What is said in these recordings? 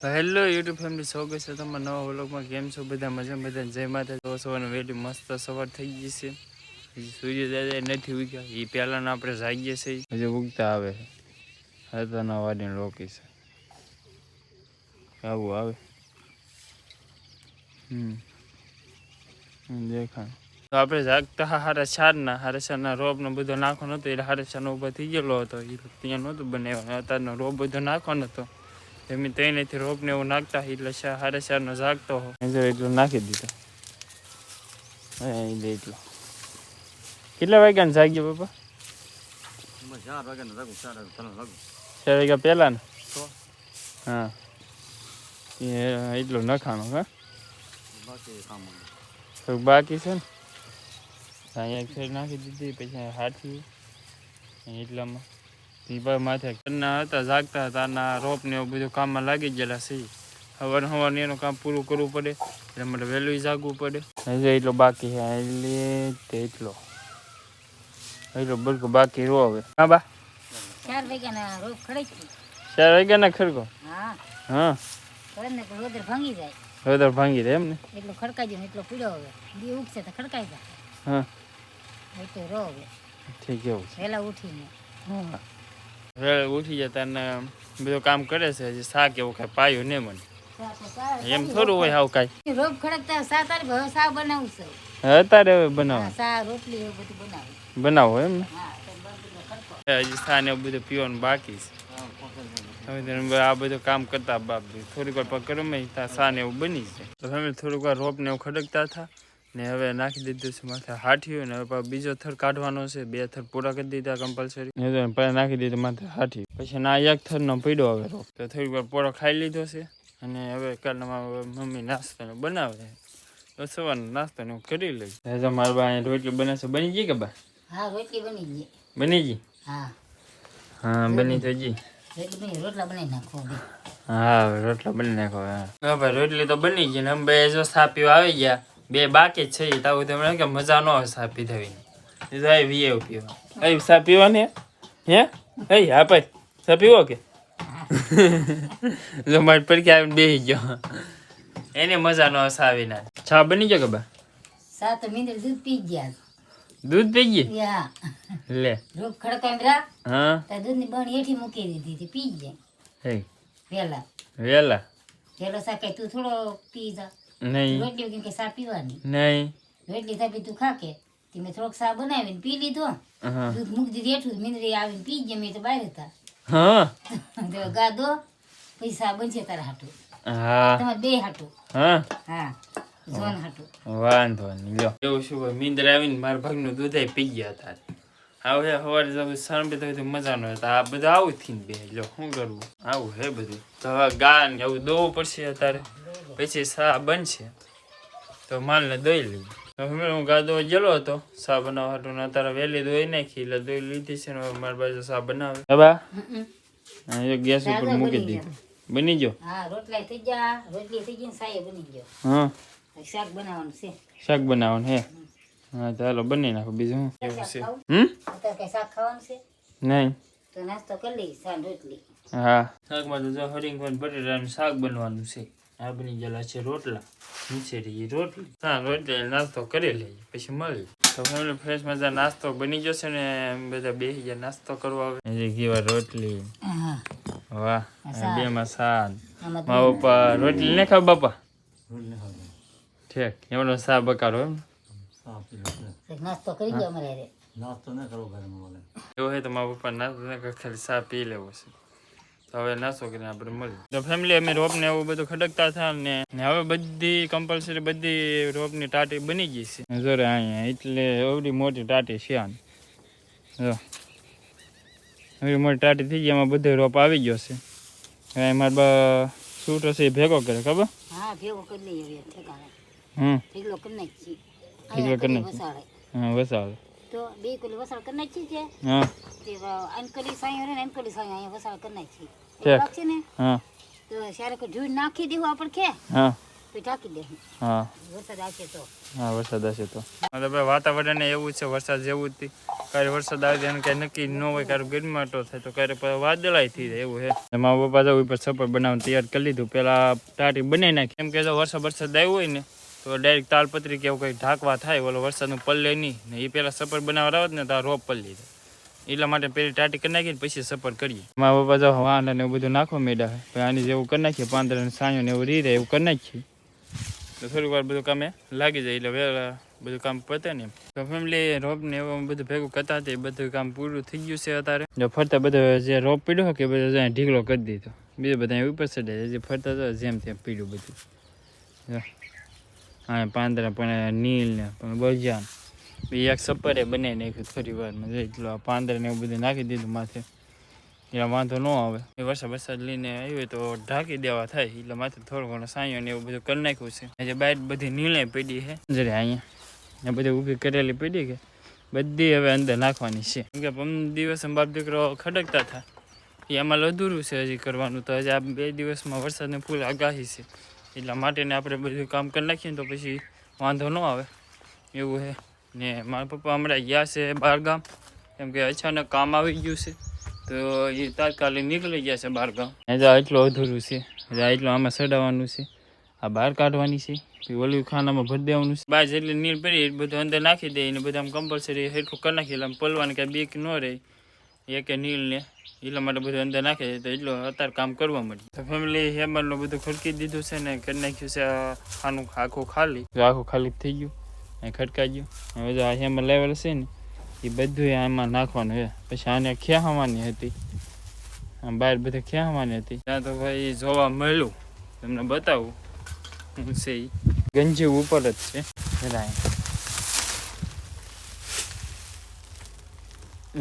તો hello YouTube family સ્વાગત છે તમારા નવા વ્લોગમાં. કેમ છો? બધા મજા બધા જય માતા તો સવારનું વહેલી મસ્ત સવાર થઈ ગઈ છે. સૂર્ય દાદા નથી ઉગ્યા. એ પહેલાંના આપણે જાગીએ છીએ. હજી ઉગતા આવે છે. હતાના વાડીને રોકી છે. આવું આવે. હમ. દેખાય. તો આપણે જાગતા હારા ચારના હારા ચારના રોબનો બધો નાખવાનો હતો એટલે હારા ચારનો ઊભા થઈ ગયેલો હતો. એ ત્યાં નહોતું બનાવ્યો. અત્યારનો રોબ બધો નાખવાનો હતો એમ ત્રણેથી રોપ ને એવું નાખતા એટલે હારે શારનો જાગતો હો જો એટલું નાખી દીધો. લે એટલો. કેટલા વાગ્યાને જાગ્યો બાપા ચાર વાગ્યા પહેલા ને? હા. એ એટલું નખાણો હા? તો બાકી છે ને? અહીંયા ફેર નાખી દીધી પછી હાથી એટલામાં. પીપા માથે. ઘરના હતા જાગતા હતા આના રોપ ને એવું બધું કામમાં લાગી ગયેલા છે. સવાર ને એનું કામ પૂરું કરવું પડે એટલે માટે વહેલું જાગવું પડે. હજી એટલો બાકી છે એટલે તે એટલો. એટલો બરકો બાકી રો હવે. હા બા. ચાર વાગ્યાના ખડે ચાર ના ખડકો? હા. હા. રોદર ભાંગી જાય. હવે ભાંગી દે એમ ને? એટલો ખડકાઈ જાય એટલો પીડો હવે. દી ઉગશે તો ખડકાઈ જાય. હા. એટલે રો હવે. ઠીક એવું વહેલા ઉઠીને. હા. વેળ ઉઠી જતા ને બધું કામ કરે છે. હજી શાક એવું કાંઈ પાયું નહીં મને. એમ થોડું હોય આવું કાંઈ. રોપ ખડકતા હવે બનાવું છે. અત્યારે હવે બનાવો સા રોટલી એવું બધું બનાવું. બનાવો એમ ને? હજી સ્થાન એવું બધું પીવાનું બાકી છે. હવે આ બધું કામ કરતા બાપ થોડીક વાર પગ કરો મેં ત્યાં સાન એવું બની જાય. તો અમે થોડીક વાર રોપ ને એવું ખડકતા હતા. ને હવે નાખી દીધું છે માથે હાઠીયું ને હવે બીજો થર કાઢવાનો છે. બે થર પૂરા કરી દીધા કમ્પલસરી ને તો પહેલાં નાખી દીધું માથે હાઠી પછી ના એક થરનો પીડ્યો હવે. રોપ તો થોડીક વાર પોળો ખાઈ લીધો છે. અને હવે કાલના મમ્મી નાસ્તો બનાવે. તો સવારનો નાસ્તો ને હું કરી લઈશ. હવે મારા બા રોટલી બનાવશે બની ગઈ કે બા? હા રોટલી બની ગઈ. બની ગઈ? હા. હા બની તો જી રોટલા બનાવી નાખો હા રોટલા બની નાખો હા. હા ભાઈ રોટલી તો બની ગઈ ને અમે બે જો સાપીઓ આવી ગયા. બે બાકી છે તાવ તમને કે મજા ન સા પીધાવી આવી વીએ પીવા. એ સા પીવા ને હે? એ હા ભાઈ. સા પીવો કે? જો મારી પડકે આવીને બેસી ગયો. એને મજા ન સાવી ના છા બની ગયો કે બા? સા તો મીંદર દૂધ પી ગયા દૂધ પી ગઈ યા. લે. રોગ ખડકાઈ રા હા. તો દૂધની બણ એઠી મૂકી દીધી હતી પી ગયા. હે. વેલા. વેલા. વેલો સા તું થોડો પી જા. નહીં. રોટલી કે કે સા પીવાની. નહીં. રોટલી થાપી તું ખા કે. તે મેં થોડોક સા બનાવીને પી લીધો. દૂધ મૂકી દીધી એટલું મિનરી આવીને પી ગયા મેં તો બહાર હતા. હા. તો ગાદો પૈસા બનશે તારા હાટું. હા. તમારે બે હાટું. હા. હા. વાંધો નહીં લ્યો. એવું શું હોય નીંદર આવીને મારા ભાગનું દૂધ પી ગયા હતા. હવે સવારે જવું સાંભળે તો કીધું મજા ન હોય તો આ બધું આવું થઈને બે લો શું કરવું? આવું હે બધું. તો હવે ગા ને એવું દોવું પડશે અત્યારે. પછી સા બનશે? તો માલને દોઈ લીધું. હવે હું ગાદો ગયેલો હતો સા બનાવવા હાટું ને અત્યારે વહેલી દોઈ નાખી એટલે દોઈ લીધી છે ને મારી પાસે સા બનાવે. હવે ગેસ ઉપર મૂકી દીધું. બની ગયો? હા રોટલા થઈ ગયા રોટલી થઈ ગઈ ને બની ગયો. હા. શાક બનાવવાનું છે. શાક બનાવવાનું હે? હા ચાલો બની નાખો બીજું શું? એવું છે? હમ? અત્યારે શાક ખાવાનું છે? નહીં. તો નાસ્તો કરી લઈ સાંજ રોટલી. હા. શાકમાં તો જો હરિંગ બટેટાનું શાક બનવાનું છે. આ બની ગયેલા છે રોટલા નીચે રહી રોટલી. હા રોટલી નાસ્તો કરી લઈએ પછી મળી. તો ફેમિલી ફ્રેશ મજા નાસ્તો બની જશે ને એમ બધા બેસી ગયા નાસ્તો કરવા આવે કેવા રોટલી. વાહ. બે માં સાદ આમાં મા પપ્પા રોટલી ને ખાવ બાપા? રોટલી ઠીક એમનો સા બકારો એમ. છે. નાસ્તો કરી ગયો અમારે નાસ્તો ન કરવો ઘરમાં બોલે એવું હોય તો મારા પપ્પા નાસ્તો ન ખાલી સા પી લેવો છે. હવે નાસ્તો કરીને આપણે મળીએ તો ફેમિલી અમે રોપ ને એવું બધું ખડકતા હતા ને ને હવે બધી કમ્પલસરી બધી રોપની ટાટી બની ગઈ છે. જોરે અહીંયા એટલે એવડી મોટી ટાટી છે આને. જો. એવડી મોટી ટાટી થઈ ગઈ એમાં બધો રોપ આવી ગયો છે. હવે મારા બા સૂટ હશે એ ભેગો કરે ખબર? હા ભેગો કરી લઈએ હમ. ઢીકલો કરી નાખી ઢીકલો કરી નાખી હા વસાવે. તો બે કોલી કરી નાખીએ છે. હા. તે અનકલી સાઈ ને અનકલી સાઈ અહીંયા વસાડ કરી નાખીએ ઠીક. રાખશે ને હા. તો જ્યારે કોઈ ધૂળ નાખી દેવું આપણે કે હા. તો ઢાંકી દે. હા. વરસાદ આવશે તો. હા વરસાદ હશે તો. વાતાવરણ એવું છે વરસાદ જેવું જ ક્યારે વરસાદ આવે એનું કઈ નક્કી ન હોય ક્યારે ગરમાટો થાય તો ક્યારે વાદળાય થઈ જાય એવું છે. મારા પપ્પા ઉપર સપર બનાવવાનું તૈયાર કરી લીધું. પેલા ટાટી બનાવી નાખી. કેમ કે વરસાદ વરસાદ આવ્યો હોય ને તો ડાયરેક્ટ તાલપત્રી કે એવું કંઈ ઢાંકવા થાય, ઓલો વરસાદનું પલ્લે નહીં. ને એ પહેલાં સપર બનાવવા આવે ને તો આ રોપ પલ્લી એટલા માટે પેલી ટાટી કરી નાખીને પછી સપર કરીએ. મારા પપ્પા જો વાંડા ને એવું બધું નાખવા મેળા પછી આની જેવું કરી નાખીએ, પાંદડા ને સાંયો ને એવું રહી રહે એવું કરી નાખીએ. તો થોડીક વાર બધું કામે લાગી જાય, એટલે વહેલા બધું કામ પતે ને તો ફેમિલી રોપ ને એવું બધું ભેગું કરતા હતા, એ બધું કામ પૂરું થઈ ગયું છે અત્યારે. જો ફરતા બધો જે રોપ પીડ્યો કે બધો જ્યાં ઢીકલો કરી દીધો. બીજું બધા ઉપર ચડે જે ફરતા હતા, જેમ તેમ પીડ્યું બધું. હા, પાંદડા પણ નીલ ને પણ બજાન બી એક સપરે બનાવી નાખ્યું થોડી વારમાં એટલું આ પાંદડા ને એવું બધું નાખી દીધું માથે. એટલે વાંધો ન આવે. એ વરસાદ વરસાદ લઈને આવ્યો તો ઢાંકી દેવા થાય. એટલે માથે થોડો ઘણો સાંયો ને એવું બધું કરી નાખ્યું છે. આજે બહાર બધી નીલે પડી છે. જરે અહીંયા. બધી ઊભી કરેલી પડી કે બધી હવે અંદર નાખવાની છે. કેમ કે પમ દિવસ બાપ દીકરો ખડકતા હતા. એ આમાં અધૂરું છે હજી કરવાનું. તો હજી આ બે દિવસમાં વરસાદને ફૂલ આગાહી છે. એટલા માટેને આપણે બધું કામ કરી નાખીએ તો પછી વાંધો ન આવે. એવું છે ને મારા પપ્પા હમણાં ગયા છે બહાર ગામ કેમ કે અચાનક કામ આવી ગયું છે. તો એ તાત્કાલિક નીકળી ગયા છે બહાર ગામ હજી એટલું અધૂરું છે. હજી એટલું આમાં ચડાવવાનું છે. આ બહાર કાઢવાની છે. ઓલું ખાનામાં ભરી દેવાનું છે. બહાર જેટલી નીર પડી એ બધું અંદર નાખી દે ને બધા કમ્પલસરી હેઠું કરી નાખી. એટલે પલવાની કાંઈ બીક ન રહે. એ કે નીલ ને એટલા માટે બધું અંદર નાખે છે, તો એટલું અત્યારે કામ કરવા મળ્યું તો ફેમિલી હેમરનું બધું ખડકી દીધું છે ને, કરી નાખ્યું છે આ ખાનું આખું ખાલી. આખું ખાલી થઈ ગયું, અહીં ખડકાઈ ગયું. હવે આ હેમર લેવલ છે ને, એ બધું આમાં નાખવાનું છે. પછી આને ખેહાવાની હતી. બહાર બધે ખેવાની હતી. ત્યાં તો ભાઈ જોવા મળ્યું. તમને બતાવું. હું છે એ ગંજી ઉપર જ છે. અહીં.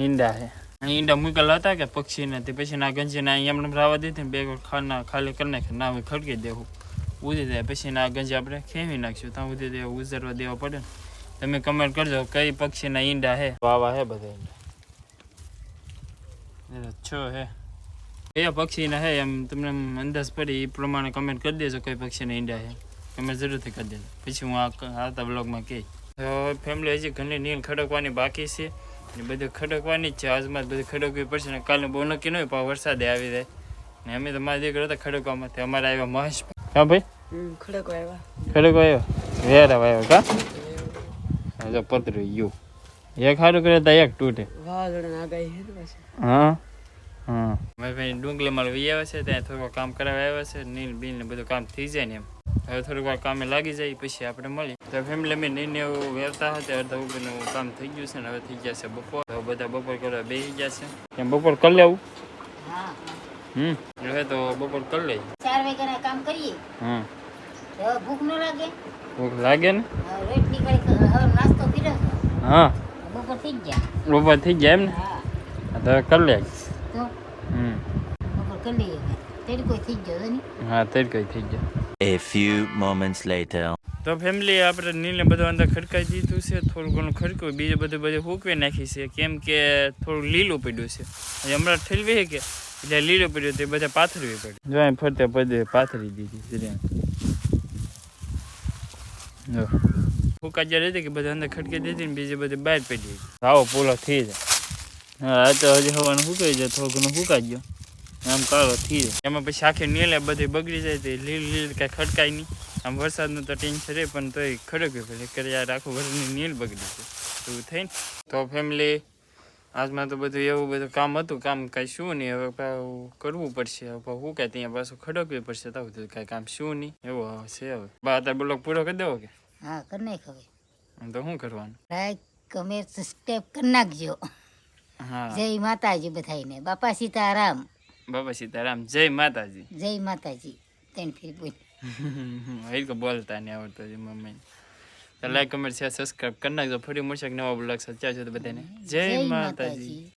ઈંડા છે. ઈંડા મૂકેલા હતા કે પક્ષીને તે પછી ના ગંજીને અહીં એમને રાવા દીધી ને બે ખાના ખાલી કરી નાખે ના હવે ખડકી દેવું. ઉધી જાય પછી ના ગંજી આપણે ખેવી નાખશું. ત્યાં ઉધી દેવા ઉજરવા દેવા પડે ને. તમે કમેન્ટ કરજો કઈ પક્ષીના ઈંડા હે? વાવા હે બધા ઈંડા. છો હે. કયા પક્ષીના હે એમ તમને અંદાજ પડી એ પ્રમાણે કમેન્ટ કરી દેજો કઈ પક્ષીના ઈંડા હે. કમેન્ટ જરૂરથી કરી દેજો. પછી હું આ આવતા બ્લોગમાં કહી. ફેમિલી હજી ઘણી નીલ ખડકવાની બાકી છે. ને બધું ખડકવાની જ છે. આજમાં જ બધું ખડકવી પડશે ને કાલે બહુ નક્કી ન હોય પણ વરસાદ આવી જાય. ને અમે તો મારા દીકરો હતા ખડકવામાં તે અમારે આવ્યા મહેશ હા ભાઈ? ખડકવા આવ્યા. ખડકો આવ્યો? વેરા આવ્યો કા? જો પતરી યુ એક સારું કરે તો એક તૂટે. હા? હા. મારી ભાઈ ડુંગલી માલ વી આવે છે ત્યાં થોડુંક કામ કરાવવા આવ્યા છે નીલ બીલ ને બધું કામ થઈ જાય ને એમ. હવે થોડીક વાર કામે લાગી જાય પછી આપણે મળીએ. તો ફેમિલી અમે નીને એવું વેરતા હતા અડધા ઉપરનું કામ થઈ ગયું છે ને હવે થઈ ગયા છે બપોર. હવે બધા બપોર કરવા બેસી ગયા છે. કેમ બપોર કરી લેવું? હા હમ. હવે તો બપોર કરી લઈએ. ચાર વાગ્યાના કામ કરીએ. હમ ભૂખ ન લાગે? ભૂખ લાગે ને? વેટ રોટલી હવે નાસ્તો પીરો હા. બપોર થઈ ગયા. બપોર થઈ ગયા એમ ને? તો કરી લે. તો? હમ. બપોર કરી લઈએ. તેડી કોઈ થઈ ગયો હા તે કઈ થઈ ગયા. A few moments later. તો ફેમિલી આપણે નીલને બધું અંદર ખડકાઈ દીધું છે, થોડું ઘણું ખડક્યું, બીજું બધું બધું હૂકવી નાખી છે. કેમ કે થોડું લીલું પડ્યું છે. હમણાં ઠેલવી કે? એટલે લીલું પડ્યું તે બધા પાથરવી પડી. જો ફરતે બધે પાથરી દીધી જરા જો. ફૂકા જ્યારે હતી કે બધા અંદર ખડકી દીધી ને બીજી બધી બહાર પડી આવો, પોલો થઈ જાય. હા, આ તો હજી હવાનું સુકાઈ જાય, થોડું ઘણું સુકાઈ ગયો. આમ કાળો થઈ જાય એમાં પછી આખી નીલે બધી બગડી જાય તો લીલ લીલ કાંઈ ખડકાય નહીં. આમ વરસાદનું તો ટેન્શન રહે પણ તોય ખડક પડે કે યાર આખું વર્ષની નીલ બગડી છે. એવું થાય ને? તો ફેમિલી આજમાં તો બધું એવું બધું કામ હતું. કામ કાંઈ શું નહીં. હવે કરવું પડશે. હવે શું કાંઈ ત્યાં પાછું ખડકવી પડશે. તો કાંઈ કામ શું નહીં. એવું છે હવે. બા અત્યારે બ્લોક પૂરો કરી દેવો કે? હા કરી નાખ હવે. તો શું કરવાનું? લાઈક કમેન્ટ સ્ટેપ કરી નાખજો. હા. જય માતાજી બધાયને. બાપા સીતારામ. બાબા સીતારામ જય માતાજી. જય માતાજી. ત્રણ ફેર બોલ. એ તો બોલતા નહીં આવડતો છે મમ્મી. તો લાઈક કમેન્ટ શેર સબસ્ક્રાઇબ કરી નાખજો. ફરી મળશે નવા બ્લોગ સાથે. છો તો બધાને. જય માતાજી.